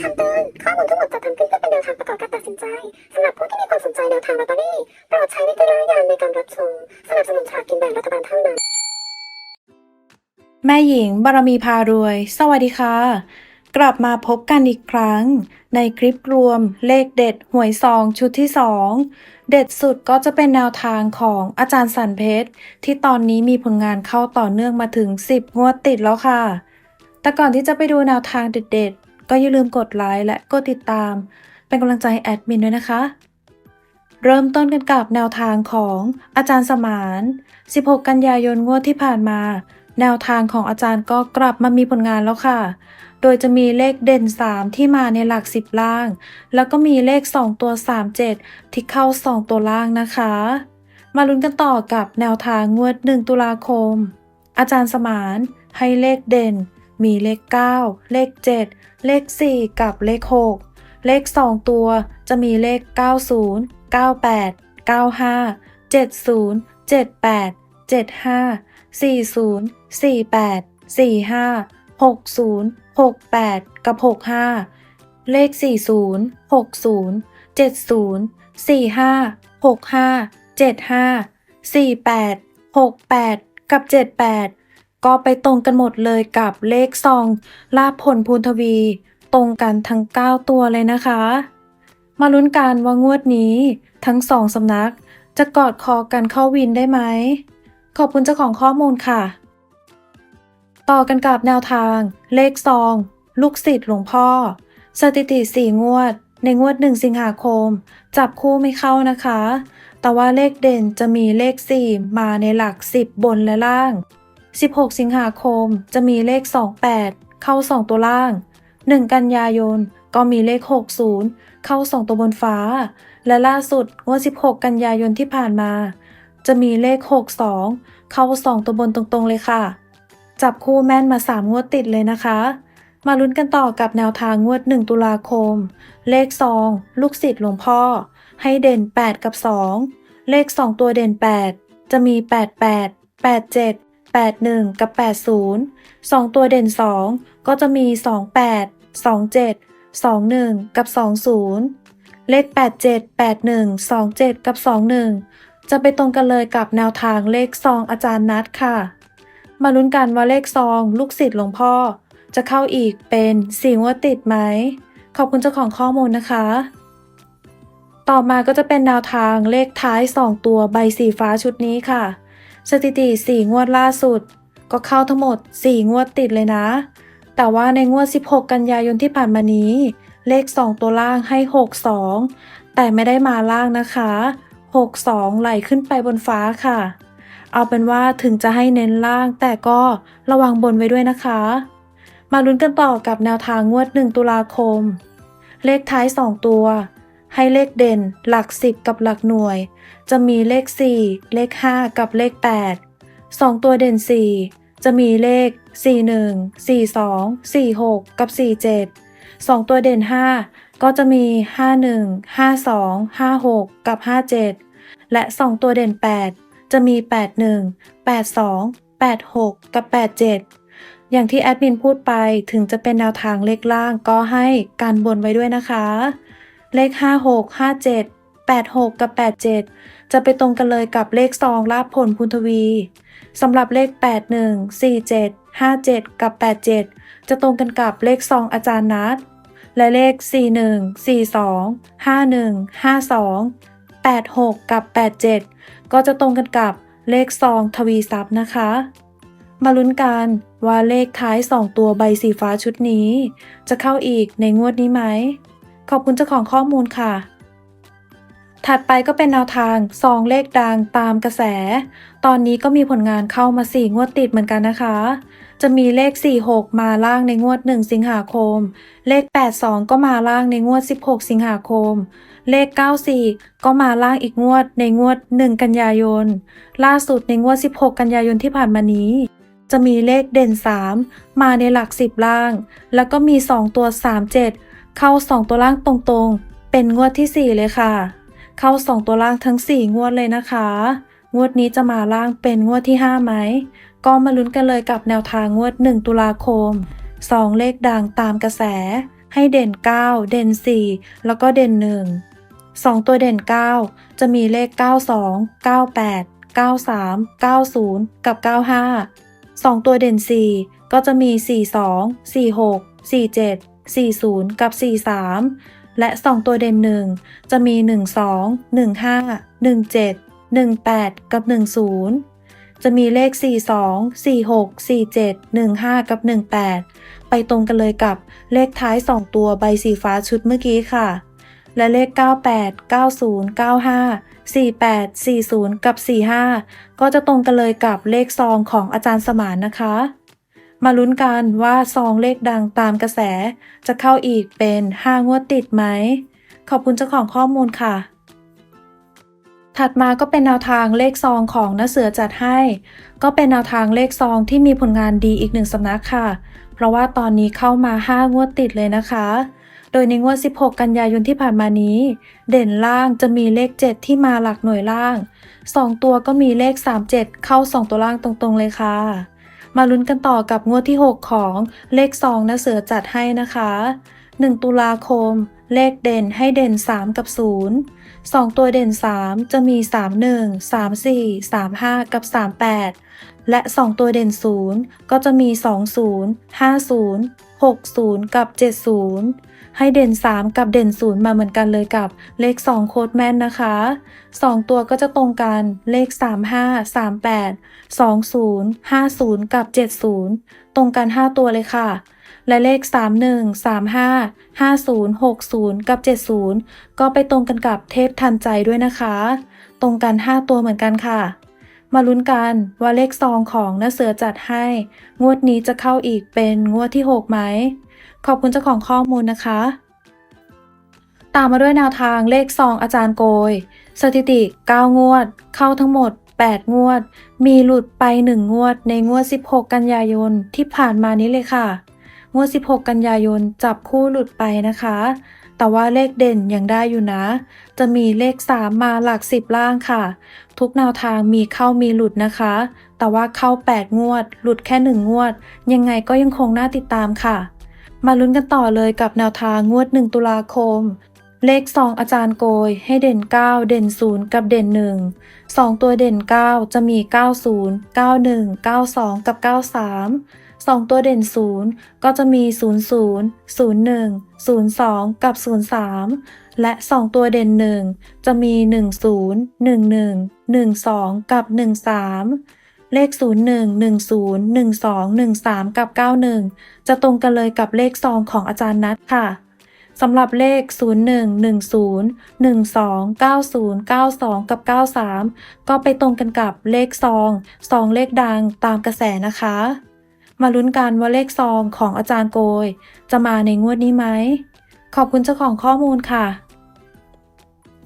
คำเตือนข้อมูลทั้งหมดจัดทำขึ้นเพื่อเป็นแนวทางประกอบการตัดสินใจสำหรับผู้ที่มีความสนใจแนวทางลอตเตอรี่โปรดใช้วิจารณญาณในการรับชมสนับสนุนฉากกินแบ่งรัฐบาลเท่านั้นแม่หญิงบารมีพารวย สวัสดีค่ะ กลับมาพบกันอีกครั้ง ในคลิปรวมเลขเด็ดหวยซองชุดที่ 2 เด็ดสุดก็จะเป็นแนวทางของอาจารย์สันเพชร ที่ตอนนี้มีผลงานเข้าต่อเนื่องมาถึง 10 งวดติดแล้วค่ะ แต่ก่อนที่จะไปดูแนวทางเด็ด ก็อย่าลืมกดไลค์และกดติดตาม เป็นกำลังใจให้แอดมินด้วยนะคะ เริ่มต้นกันกับแนวทางของอาจารย์สมาน 16 กันยายนงวดที่ผ่านมา แนวทางของอาจารย์ก็กลับมามีผลงานแล้วค่ะ โดยจะมีเลขเด่น 3 ที่มาในหลัก 10 ล่าง แล้วก็มีเลข 2 ตัว 37 ที่เข้า 2 ตัวล่างนะคะ มาลุ้นกันต่อกับแนวทางงวด 1 ตุลาคม อาจารย์สมานให้เลขเด่น มีเลข 9 เลข 7 เลข 4 กับเลข 6 เลข 2 ตัวจะมีเลข 90 98 95 70 78 75 40 48 45 60 68 กับ 65 เลข 40 60 70 45 65 75 48 68 กับ 78 ก็ไปตรงกันหมดเลยกับเลขซองลาภผลพูนทวี ตรงกันทั้ง 9 ตัวเลยนะคะ มาลุ้นกันว่างวดนี้ทั้งสองสำนักจะกอดคอกันเข้าวินได้ไหม ขอบคุณเจ้าของข้อมูลค่ะ ต่อกันกับแนวทาง เลขซอง ลูกศิษย์หลวงพ่อ สถิติ 4 งวด ในงวด 1 สิงหาคม จับคู่ไม่เข้านะคะ แต่ว่าเลขเด่นจะมีเลข 4 มาในหลัก 10 บนและล่าง 16 สิงหาคมจะมีเลข 28 เข้า 2 ตัวล่าง 1 กันยายนก็มีเลข 60 เข้า 2 ตัวบนฟ้า และล่าสุดงวด16 กันยายนที่ผ่านมา จะมีเลข 62 เข้า 2 ตัวบนตรงๆเลยค่ะ จับคู่แม่นมา 3 งวดติดเลยนะคะ มาลุ้นกันต่อกับแนวทางงวด 1 ตุลาคม เลขซองลูกศิษย์หลวงพ่อ ให้เด่น 8 กับ 2 เลข 2 ตัวเด่น 8 จะมี 88 87 81 กับ 80 2 ตัวเด่น 2 ก็จะมี 28 27 21 กับ 20 เลข 87 81 27 กับ 21 จะไปตรงกันเลยกับแนวทางเลขซองอาจารย์นัดค่ะ มาลุ้นกันว่าเลขซองลูกศิษย์หลวงพ่อ จะเข้าอีกเป็นสี่งวดติดไหม ขอบคุณเจ้าของข้อมูลนะคะ ต่อมาก็จะเป็นแนวทางเลขท้าย 2 ตัวใบสีฟ้าชุดนี้ค่ะ สถิติ 4 งวดล่าสุด ก็เข้าทั้งหมด 4 งวดติดเลยนะ แต่ว่าในงวด 16 กันยายนที่ผ่านมานี้ เลข 2 ตัวล่างให้ 62 แต่ไม่ได้มาล่างนะคะ 62 ไหลขึ้นไปบนฟ้าค่ะ เอาเป็นว่าถึงจะให้เน้นล่างแต่ก็ระวังบนไว้ด้วยนะคะ มาลุ้นกันต่อกับแนวทางงวด 1 ตุลาคม เลขท้าย 2 ตัว ให้เลขเด่นหลัก 10 กับหลักหน่วย จะมีเลข 4 เลข 5 กับเลข 8 2 ตัวเด่น 4 จะมีเลข 41 42 46 กับ 47 2 ตัวเด่น 5 ก็จะมี 51 52 56 กับ 57 และ 2 ตัวเด่น 8 จะมี 81 82 86 กับ 87อย่างที่แอดมินพูดไปถึงจะเป็นแนวทางเลขล่างก็ให้การบนไว้ด้วยนะคะ เลข 56 57 86 กับ 87 จะไปตรงกันเลยกับเลขซองลาภผลพุนทวีสำหรับเลข 81 47 57 กับ 87 จะตรงกันกับเลขซองอาจารย์นัดและเลข 41 42 51 52 86 กับ 87 ก็จะตรงกันกับเลขซองทวีทรัพย์นะคะ มาลุ้นกันว่าเลขท้าย 2 ตัวใบสีฟ้าชุดนี้ จะเข้าอีกในงวดนี้ไหม ขอบคุณเจ้าของข้อมูลค่ะ ถัดไปก็เป็นแนวทางซองเลขดังตามกระแส ตอนนี้ก็มีผลงานเข้ามา 4 งวดติดเหมือนกันนะคะ จะมีเลข 46 มาล่างในงวด 1 สิงหาคม เลข 82 ก็มาล่างในงวด 16 สิงหาคมเลข 94 ก็มาล่างอีกงวดในงวด 1 กันยายน ล่าสุดในงวด 16 กันยายนที่ผ่านมานี้ จะมีเลขเด่น 3 มาในหลัก 10 ล่าง แล้วก็มี 2 ตัว 37 เข้า 2 ตัวล่างตรงๆ เป็นงวดที่ 4 เลยค่ะ เข้า 2 ตัวล่างทั้ง 4 งวดเลยนะคะ งวดนี้จะมาล่างเป็นงวดที่5ไหม ก็มาลุ้นกันเลยกับแนวทางงวด 1 ตุลาคม 2 เลขดังตามกระแส ให้เด่น 9 เด่น 4 แล้วก็เด่น 1 2 ตัวเด่น 9 จะมีเลข 92 98 93 90 กับ 95 2 ตัวเด่น 4 ก็จะมี 42 46 47 40 กับ 43 และ 2 ตัวเด่น 1 จะมี 12 15 17 18 กับ 10 จะมีเลข 42 46 47 15 กับ 18 ไปตรงกันเลยกับเลขท้าย 2 ตัวใบสีฟ้าชุดเมื่อกี้ค่ะ และเลข 98 90 95 48 40 กับ 45 ก็จะตรงกันเลยกับเลขซองของอาจารย์สมานนะคะ มาลุ้นกันว่าซองเลขดังตามกระแส จะเข้าอีกเป็น5งวดติดไหม ขอบคุณเจ้าของข้อมูลค่ะ ถัดมาก็เป็นแนวทางเลขซองของน้าเสือจัดให้ ก็เป็นแนวทางเลขซองที่มีผลงานดีอีกหนึ่งสำนักค่ะ เพราะว่าตอนนี้เข้ามา5งวดติดเลยนะคะโดยในงวด 16 กันยายนที่ผ่านมานี้ เด่นล่างจะมีเลข 7 ที่มาหลักหน่วยล่าง 2 ตัวก็มีเลข 37 เข้า 2 ตัวล่างตรงๆเลยค่ะ มาลุ้นกันต่อกับงวดที่ 6 ของเลขซองนะเสือจัดให้นะคะ 1 ตุลาคม เลขเด่นให้เด่น 3 กับ 0 2 ตัวเด่น 3 จะมี 31 34 35 กับ 38และ 2 ตัวเด่น 0 ก็จะมี 20 50 60 กับ 70 ให้เด่น 3 กับเด่น 0 มาเหมือนกันเลยกับเลข 2 โคดแม่นนะคะ 2 ตัวก็จะตรงกันเลข 35 38 20 50 กับ 70 ตรงกัน 5 ตัวเลยค่ะ และเลข 31 35 50 60 กับ 70 ก็ไปตรงกันกับเทพทันใจด้วยนะคะ ตรงกัน 5 ตัวเหมือนกันค่ะ มาลุ้นกันว่าเลขซองของน้าเสือจัดให้ งวดนี้จะเข้าอีกเป็นงวดที่ 6 ไหม ขอบคุณเจ้าของข้อมูลนะคะ ตามมาด้วยแนวทางเลขซองอาจารย์โกย สถิติ 9 งวด เข้าทั้งหมด 8 งวด มีหลุดไป 1 งวด ในงวด 16 กันยายนที่ผ่านมานี้เลยค่ะ งวด 16 กันยายนจับคู่หลุดไปนะคะ แต่ว่าเลขเด่นยังได้อยู่นะ จะมีเลข 3 มาหลัก 10 ล่างค่ะ ทุกแนวทางมีเข้ามีหลุดนะคะ แต่ว่าเข้า 8 งวด หลุดแค่ 1 งวด ยังไงก็ยังคงน่าติดตามค่ะ มาลุ้นกันต่อเลยกับแนวทางงวด 1 ตุลาคม เลข 2 อาจารย์โกย ให้เด่น 9 เด่น 0 กับเด่น 1 2 ตัวเด่น 9 จะมี 90 91 92 กับ 93 2 ตัวเด่น 0 ก็จะมี 00 01 02 กับ 03 และ 2 ตัวเด่น 1 จะมี 10 11 12 กับ 13 เลข 01 10 12 13 กับ 91 จะตรงกันเลยกับเลขซองของอาจารย์นัทค่ะสำหรับเลข 01 10 12 90 92 กับ 93 ก็ไปตรงกันกับเลขซองซองเลขดังตามกระแสนะคะ มาลุ้นกันว่าเลขซองของอาจารย์โกย จะมาในงวดนี้ไหม ขอบคุณเจ้าของข้อมูลค่ะ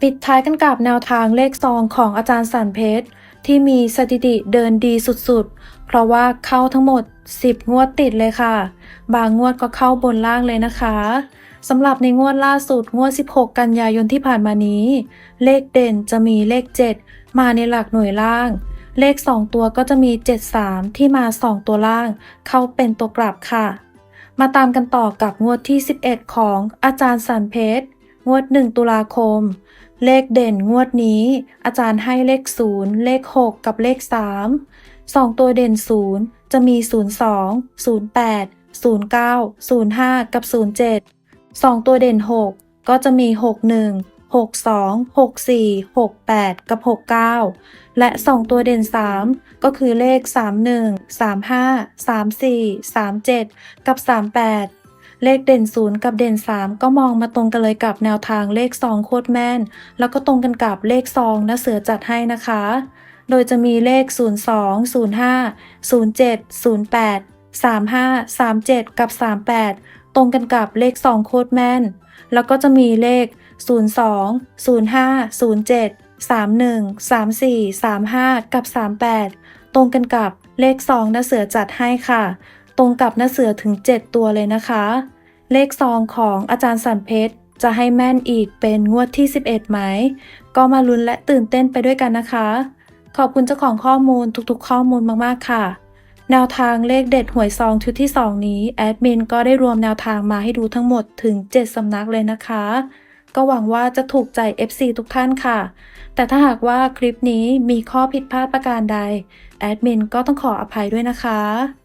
ปิดท้ายกันกับแนวทางเลขซองของอาจารย์สันเพชรที่มีสถิติเดินดีสุดๆ เพราะว่าเข้าทั้งหมด 10 งวดติดเลยค่ะ บางงวดก็เข้าบนล่างเลยนะคะสำหรับในงวดล่าสุดงวด 16 กันยายนที่ผ่านมานี้ เลขเด่นจะมีเลข 7 มาในหลักหน่วยล่าง เลข 2 ตัวก็จะมี 73 ที่มา 2 ตัวล่าง เข้าเป็นตัวกลับค่ะ มาตามกันต่อกับงวดที่ 11 ของอาจารย์สันเพชรงวด 1 ตุลาคม เลขเด่นงวดนี้ อาจารย์ให้เลข 0 เลข 6 กับเลข 3 2 ตัวเด่น 0 จะมี 02 08 09 05 กับ 07 2 ตัวเด่น 6 ก็จะมี 61 62 64 68 กับ 69 และ 2 ตัวเด่น 3 ก็คือเลข 31 35 34 37 กับ 38เลขเด่น 0 กับเด่น 3 ก็มองมาตรงกันเลยกับแนวทางเลขซองโคตรแม่น แล้วก็ตรงกันกับเลขซองนะเสือจัดให้นะคะ โดยจะมีเลข 02 05 07 08 35 37 กับ 38 ตรงกันกับเลข2โคตรแม่น แล้วก็จะมีเลข 02 05 07 31 34 35 กับ 38 ตรงกันกับเลข2นะเสือจัดให้ค่ะ ตรงกับนะเสือถึง 7 ตัวเลยนะคะ เลขซองของอาจารย์สันเพชรจะให้แม่นอีกเป็นงวดที่ 11 ไหม ก็มาลุ้นและตื่นเต้นไปด้วยกันนะคะ ขอบคุณเจ้าของข้อมูลทุกๆ ข้อมูลมากๆค่ะ แนวทางเลขเด็ดหวยซองชุดที่ 2 นี้ แอดมินก็ได้รวมแนวทางมาให้ดูทั้งหมดถึง 7 สำนักเลยนะคะ ก็หวังว่าจะถูกใจ FC ทุกท่านค่ะ แต่ถ้าหากว่าคลิปนี้มีข้อผิดพลาดประการใด แอดมินก็ต้องขออภัยด้วยนะคะ